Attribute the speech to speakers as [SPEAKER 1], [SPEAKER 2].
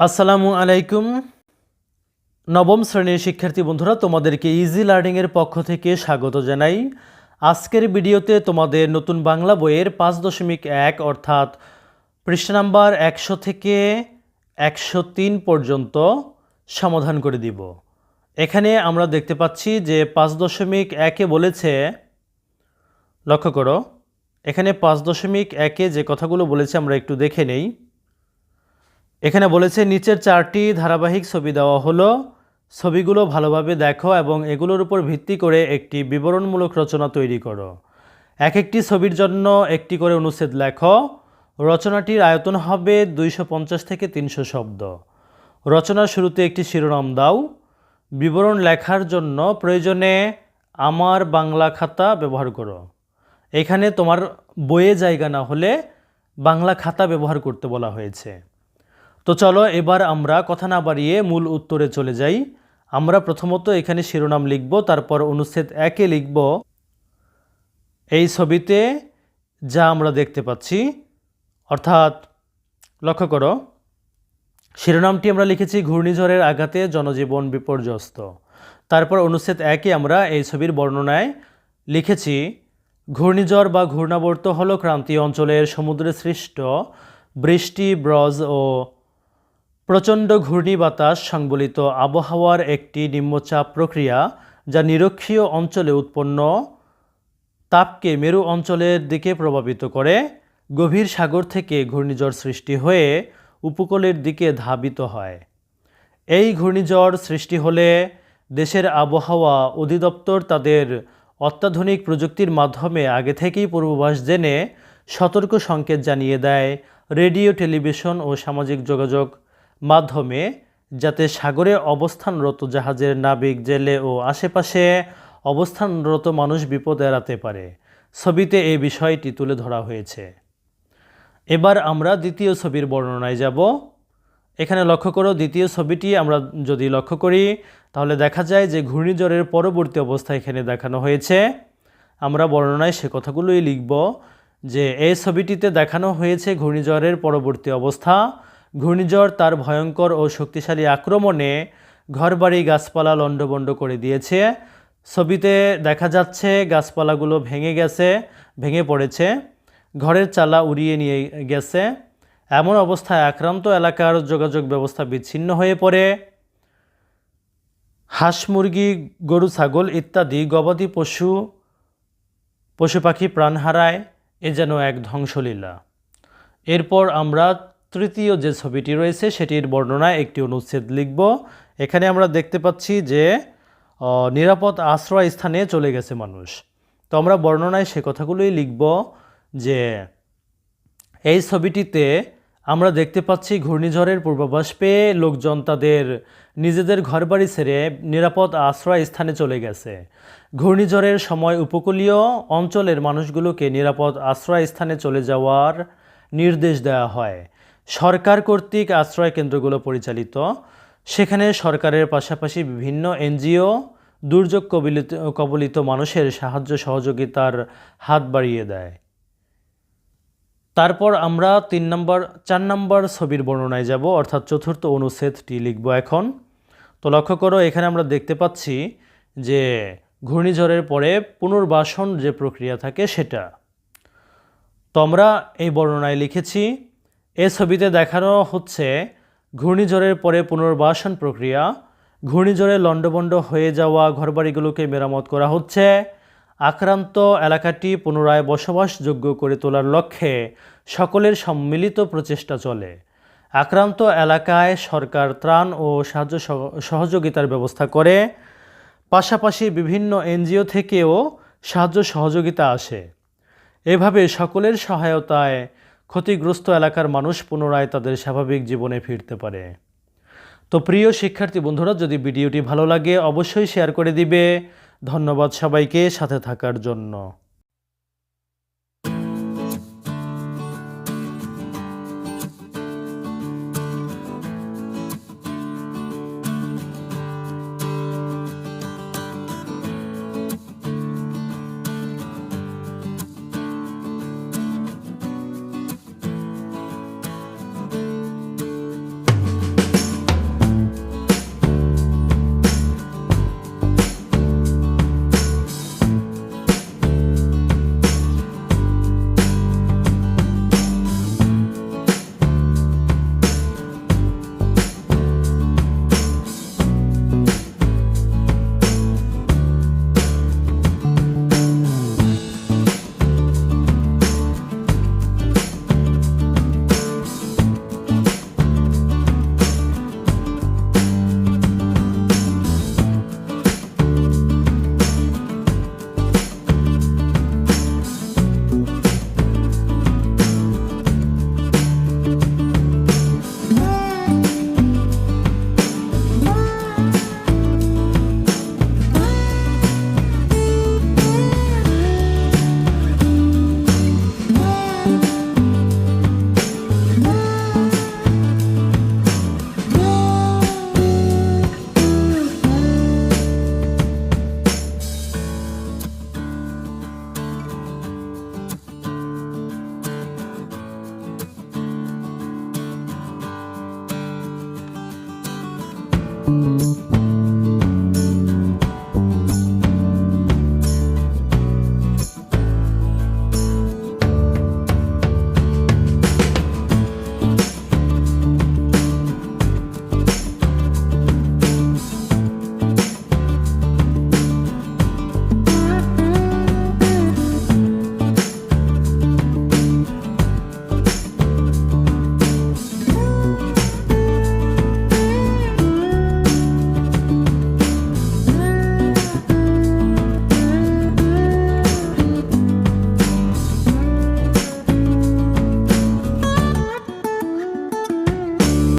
[SPEAKER 1] আসসালামু আলাইকুম। নবম শ্রেণির শিক্ষার্থী বন্ধুরা, তোমাদেরকে ইজি লার্নিংয়ের পক্ষ থেকে স্বাগত জানাই। আজকের ভিডিওতে তোমাদের নতুন বাংলা বইয়ের পাঁচ দশমিক এক, অর্থাৎ পৃষ্ঠা নাম্বার একশো থেকে একশো তিন পর্যন্ত সমাধান করে দিব। এখানে আমরা দেখতে পাচ্ছি যে পাঁচ দশমিক একে বলেছে, লক্ষ্য করো, এখানে পাঁচ দশমিক একে যে কথাগুলো বলেছে আমরা একটু দেখে নেই। এখানে বলেছে, নিচের চারটি ধারাবাহিক ছবি দেওয়া হলো। ছবিগুলো ভালোভাবে দেখো এবং এগুলোর উপর ভিত্তি করে একটি বিবরণমূলক রচনা তৈরি করো। এক একটি ছবির জন্য একটি করে অনুচ্ছেদ লেখো। রচনাটির আয়তন হবে দুইশো পঞ্চাশ থেকে তিনশো শব্দ। রচনার শুরুতে একটি শিরোনাম দাও। বিবরণ লেখার জন্য প্রয়োজনে আমার বাংলা খাতা ব্যবহার করো। এখানে তোমার বইয়ে জায়গা না হলে বাংলা খাতা ব্যবহার করতে বলা হয়েছে। তো চলো এবার আমরা কথা না বাড়িয়ে মূল উত্তরে চলে যাই। আমরা প্রথমত এখানে শিরোনাম লিখব, তারপর অনুচ্ছেদ একে লিখব। এই ছবিতে যা আমরা দেখতে পাচ্ছি, অর্থাৎ লক্ষ্য করো, শিরোনামটি আমরা লিখেছি, ঘূর্ণিঝড়ের আঘাতে জনজীবন বিপর্যস্ত। তারপর অনুচ্ছেদ একে আমরা এই ছবির বর্ণনায় লিখেছি, ঘূর্ণিঝড় বা ঘূর্ণাবর্ত হল ক্রান্তীয় অঞ্চলের সমুদ্রে সৃষ্ট বৃষ্টি, ব্রজ ও প্রচণ্ড ঘূর্ণি বাতাস সংবলিত আবহাওয়ার একটি নিম্নচাপ প্রক্রিয়া যা নিরক্ষীয় অঞ্চলে উৎপন্ন তাপকে মেরু অঞ্চলের দিকে প্রভাবিত করে, গভীর সাগর থেকে ঘূর্ণিঝড় সৃষ্টি হয়ে উপকূলের দিকে ধাবিত হয়। এই ঘূর্ণিঝড় সৃষ্টি হলে দেশের আবহাওয়া অধিদপ্তর তাদের অত্যাধুনিক প্রযুক্তির মাধ্যমে আগে থেকেই পূর্বাভাস জেনে সতর্ক সংকেত জানিয়ে দেয় রেডিও, টেলিভিশন ও সামাজিক যোগাযোগ মাধ্যমে যাতে সাগরে অবস্থানরত জাহাজের নাবিক, জেলে ও আশেপাশে অবস্থানরত মানুষ বিপদ এড়াতে পারে। ছবিতে এই বিষয়টি তুলে ধরা হয়েছে। এবার আমরা দ্বিতীয় ছবির বর্ণনায় যাব। এখানে লক্ষ্য করো, দ্বিতীয় ছবিটি আমরা যদি লক্ষ্য করি, তাহলে দেখা যায় যে ঘূর্ণিঝড়ের পরবর্তী অবস্থা এখানে দেখানো হয়েছে। আমরা বর্ণনায় সে কথাগুলোই লিখব যে, এই ছবিটিতে দেখানো হয়েছে ঘূর্ণিঝড়ের পরবর্তী অবস্থা। ঘূর্ণিঝড় তার ভয়ঙ্কর ও শক্তিশালী আক্রমণে ঘরবাড়ি গাছপালা লণ্ডভণ্ড করে দিয়েছে। ছবিতে দেখা যাচ্ছে গাছপালাগুলো ভেঙে গেছে, ভেঙে পড়েছে, ঘরের চালা উড়িয়ে নিয়ে গেছে। এমন অবস্থায় আক্রান্ত এলাকার যোগাযোগ ব্যবস্থা বিচ্ছিন্ন হয়ে পড়ে। হাঁস, মুরগি, গরু, ছাগল ইত্যাদি গবাদি পশু পশু পাখি প্রাণ হারায় এ যেন এক ধ্বংসলীলা। এরপর আমরা তৃতীয় যে ছবিটি রয়েছে, সেটির বর্ণনায় একটি অনুচ্ছেদ লিখব। এখানে আমরা দেখতে পাচ্ছি যে নিরাপদ আশ্রয় স্থানে চলে গেছে মানুষ। তো আমরা বর্ণনায় সে কথাগুলোই লিখব যে, এই ছবিটিতে আমরা দেখতে পাচ্ছি ঘূর্ণিঝড়ের পূর্বাভাস পেয়ে লোকজন তাদের নিজেদের ঘরবাড়ি ছেড়ে নিরাপদ আশ্রয় স্থানে চলে গেছে। ঘূর্ণিঝড়ের সময় উপকূলীয় অঞ্চলের মানুষগুলোকে নিরাপদ আশ্রয় স্থানে চলে যাওয়ার নির্দেশ দেওয়া হয়। সরকার কর্তৃক আশ্রয় কেন্দ্রগুলো পরিচালিত। সেখানে সরকারের পাশাপাশি বিভিন্ন এনজিও, দুর্যোগ কবলিত কবলিত মানুষের সাহায্য সহযোগিতার হাত বাড়িয়ে দেয়। তারপর আমরা তিন নম্বর, চার নম্বর ছবির বর্ণনায় যাব, অর্থাৎ চতুর্থ অনুচ্ছেদটি লিখব এখন। তো লক্ষ্য করো, এখানে আমরা দেখতে পাচ্ছি যে ঘূর্ণিঝড়ের পরে পুনর্বাসন যে প্রক্রিয়া থাকে সেটা। তো আমরা এই বর্ণনায় লিখেছি এ ছবিতে দেখানো হচ্ছে ঘূর্ণিঝড়ের পরে পুনর্বাসন প্রক্রিয়া, ঘূর্ণিঝড়ে লণ্ডভণ্ড হয়ে যাওয়া ঘরবাড়িগুলোকে মেরামত করা হচ্ছে, আক্রান্ত এলাকাটি পুনরায় বসবাসযোগ্য করে তোলার লক্ষ্যে সকলের সম্মিলিত প্রচেষ্টা চলে। আক্রান্ত এলাকায় সরকার ত্রাণ ও সাহায্য সহ- সহযোগিতার ব্যবস্থা করে। পাশাপাশি বিভিন্ন এনজিও থেকেও সাহায্য সহযোগিতা আসে। এভাবে সকলের সহায়তায় ক্ষতিগ্রস্ত এলাকার মানুষ পুনরায় তাদের স্বাভাবিক জীবনে ফিরতে পারে। তো প্রিয় শিক্ষার্থী বন্ধুরা, যদি ভিডিওটি ভালো লাগে, অবশ্যই শেয়ার করে দিবে। ধন্যবাদ সবাইকে সাথে থাকার জন্য।